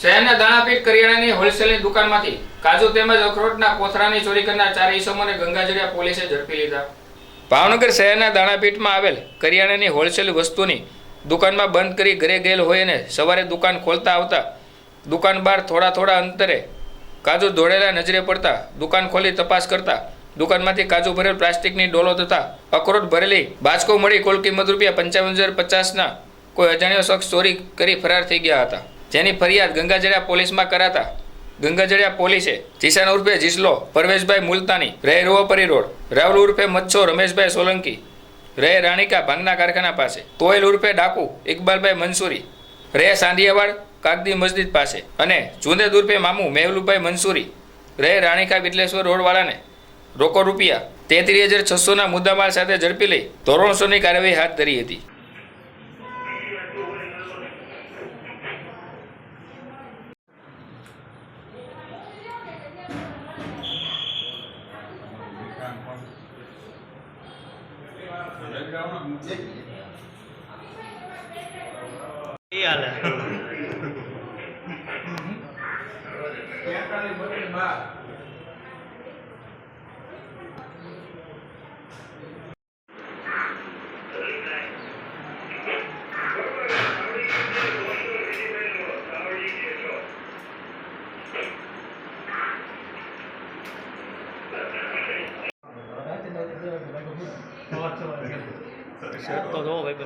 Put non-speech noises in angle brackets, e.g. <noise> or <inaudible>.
શહેરના દાણાપીઠ કરિયાણાની હોલસેલની દુકાનમાંથી કાજુ તેમજ અખરોટના કોથરાની ચોરી કરનાર ચાર ઈસમોને ગંગાજળિયા પોલીસે ઝડપી લીધા. ભાવનગર શહેરના દાણાપીઠમાં આવેલ કરિયાણાની હોલસેલ વસ્તુની દુકાનમાં બંધ કરી ઘરે ગયેલ હોય અને સવારે દુકાન ખોલતા આવતા દુકાન બહાર થોડા થોડા અંતરે કાજુ દોડેલા નજરે પડતા દુકાન ખોલી તપાસ કરતા દુકાનમાંથી કાજુ ભરેલ પ્લાસ્ટિકની ડોલો તથા અખરોટ ભરેલી બાચકો મળી કુલ કિંમત રૂપિયા પંચાવન હજાર પચાસના કોઈ અજાણ્યો શખ્સ ચોરી કરી ફરાર થઈ ગયા હતા. જેની ફરિયાદ ગંગાજળિયા પોલીસમાં કરાતા. ગંગાજળિયા પોલીસે જીસાન ઉર્ફે જીસલો, પરવેશભાઈ મુલતાની રહે રોવાપરી રોડ રાહુલ ઉર્ફે મચ્છો, રમેશભાઈ સોલંકી રહે રાણીકા ભાંગના કારખાના પાસે, તોયલ ઉર્ફે ડાકુ, ઇકબાલભાઈ મંસૂરી રહે સાંધિયાવાડ કાગદી મસ્જિદ પાસે અને જુંદેદ ઉર્ફે મામુ, મેહલુભાઈ મંસૂરી રહે રાણીકા વિટલેશ્વર રોડવાળાને રોકડ રૂપિયા તેત્રીસ હજાર છસોના મુદ્દામાલ સાથે ઝડપી લઈ ધોરણસોની કાર્યવાહી હાથ ધરી હતી. હાલે. <laughs> તો જોવો ભાઈ